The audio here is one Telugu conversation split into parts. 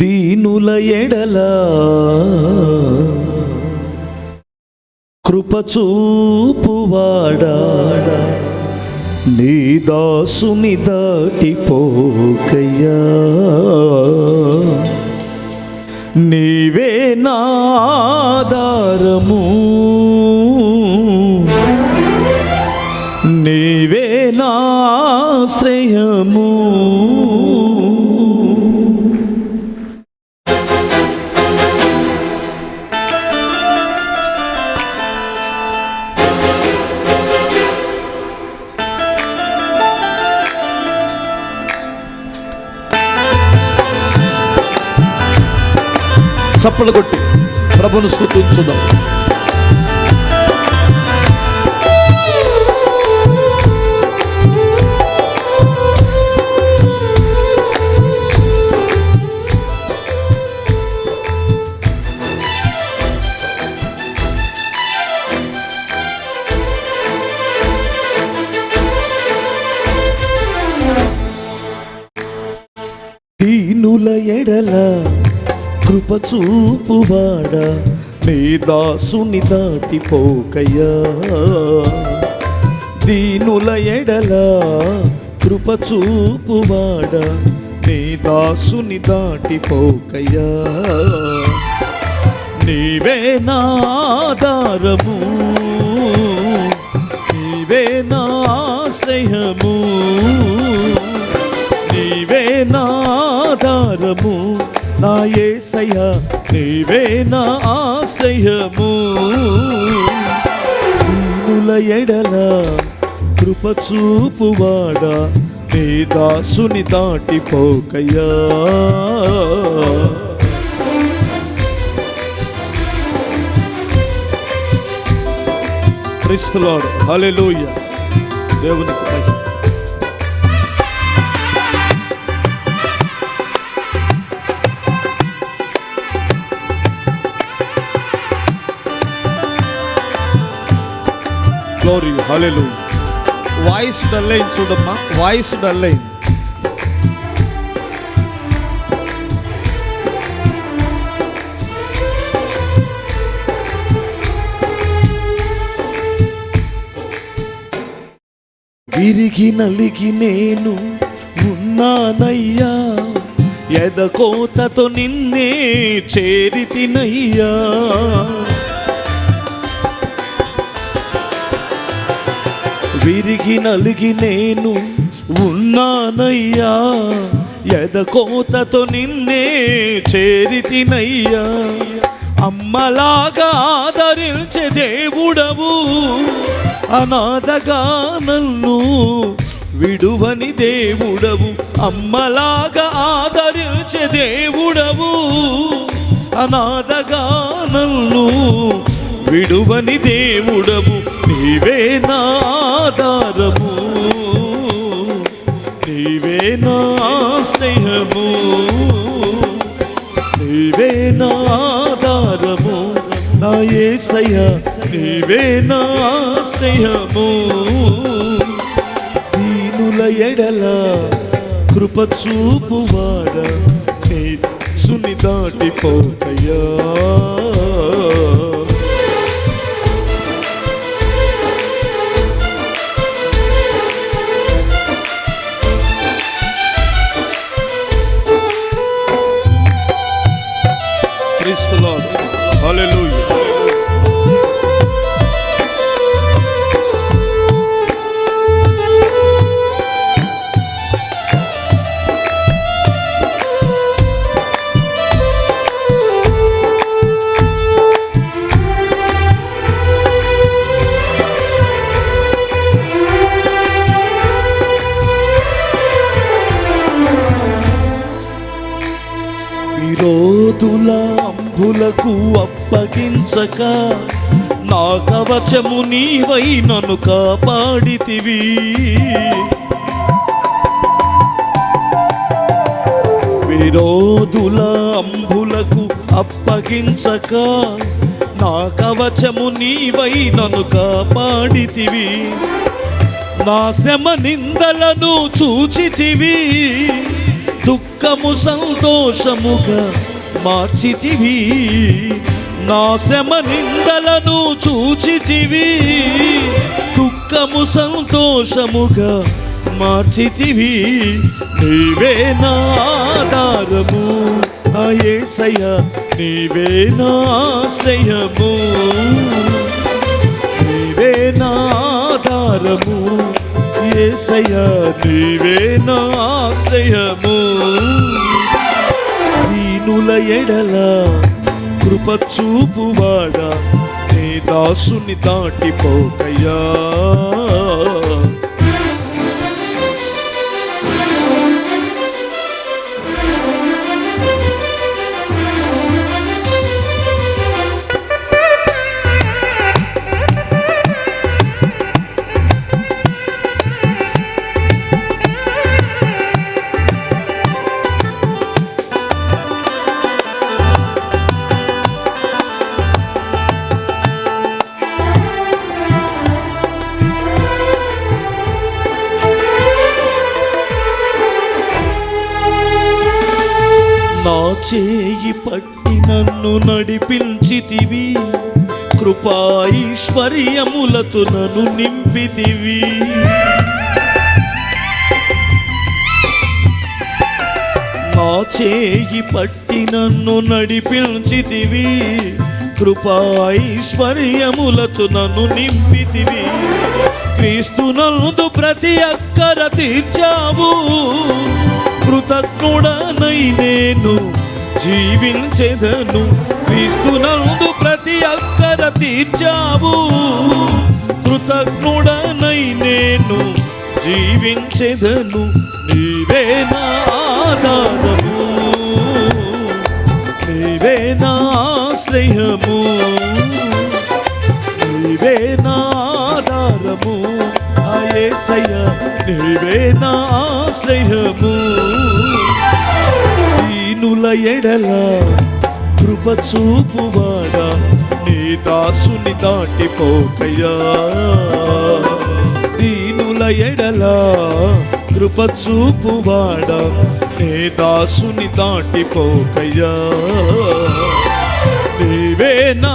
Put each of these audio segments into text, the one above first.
దీనుల ఎడల కృపచూపువాడా నీ దాసుని దాటిపోకయ్యా నీవే నాదారము నీవే నాశ్రయము చప్పలు కొట్టి ప్రభును స్థుతించుదాం దీనుల ఎడల కృప చూపువాడ నీ దాసుని దాటిపోకయ్యా. దీనుల ఎడల కృప చూపువాడ నీ దాసుని దాటిపోకయ్యా. నీవే నాదారము నీవే నాశ్రయము నీవే నాదారము నా ఏసయ నీవే నా ఆశ్రయము. దీనుల ఎడల కృప చూపువాడా నీ దాసుని దాటిపోకయ్యా. క్రిస్తులాడు హలెలూయ దేవునికి మహిమ. గ్లోరీ హల్లెలూయా వాయిస్ డల్లైన్ చూడమ్మా వాయిస్ డల్లైన్ విరిగి నలిగి నేను ఉన్నానయ్యా. ఎదకోతతో నిన్నే చేరితినయ్యా విరిగి నలిగి నేను ఉన్నానయ్యా. ఎదకోతతో నిన్నే చేరితినయ్యా అమ్మలాగా ఆదరించే దేవుడవు. అనాథగా నన్ను విడువని దేవుడవు. అమ్మలాగా ఆదరించే దేవుడవు. అనాథగా నన్ను విడువని దేవుడవు. నీవే నాదారము నీవే నా స్నేహము నీవే నాదారము నా సయ నీవే నా స్నేహము. దీనుల ఎడల కృప చూపువాడ నీ సుని క్రీస్తులాడు హల్లెలూయా విరోధుల అంబులకు అప్పగించక నా కవచము నీవై నన్ను కాపాడితివి. విరోధుల అంబులకు అప్పగించక నా కవచము నీవై నన్ను కాపాడితివి. నా శమ నిందలను చూచితివి. దుఃఖము సంతోషముగా మార్చితివి. నా శ్రమ నిందలను చూచితివి. దుఃఖము సంతోషముగా మార్చితివి. నీవే నాధారము అయేసయ నీవే నాశ్రయము నీవే నాధారము ఆధారము నీవే నా ఆశ్రయము. దీనుల ఎడల కృప చూపువాడా నీ దాసుని దాటిపోకయ్యా. చేయి పట్టి నన్ను నడిపించితివి. కృపాయిశ్వర్యములతు నన్ను నింపితివి. నా చేయి పట్టి నన్ను నడిపించితివి. కృపాయిశ్వర్యములతు నన్ను నింపితివి. క్రీస్తునందు ప్రతి అక్కర తీర్చావు. కృతజ్ఞుడనై నేను జీవించెదను. క్రీస్తునందు ప్రతి అక్కర తీర్చావు. కృతజ్ఞుడనై నేను జీవించెదను. నీవే నా ఆధారము. నీవే నా ఆశ్రయము. నీవే నా ఆధారము. ఆ యేసయ్య నీవే నా ఆశ్రయము. దీనుల ఎడల కృప చూపువాడా? నీ దాసుని దాటిపోకయ్యా దీనుల ఎడల కృప చూపువాడా? నీ దాసుని దాటిపోకయ్యా నీవే నా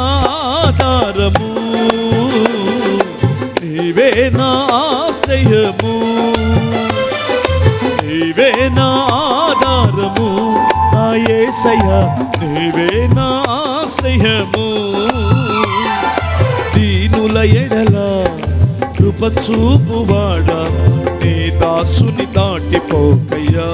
నీవే నాశ్రయము నీవే నా ఏసయ్యా నీవే నా ఆశ్రయము దీనుల ఎడల కృప చూపువాడా నీ దాసుని దాటిపోకయ్యా.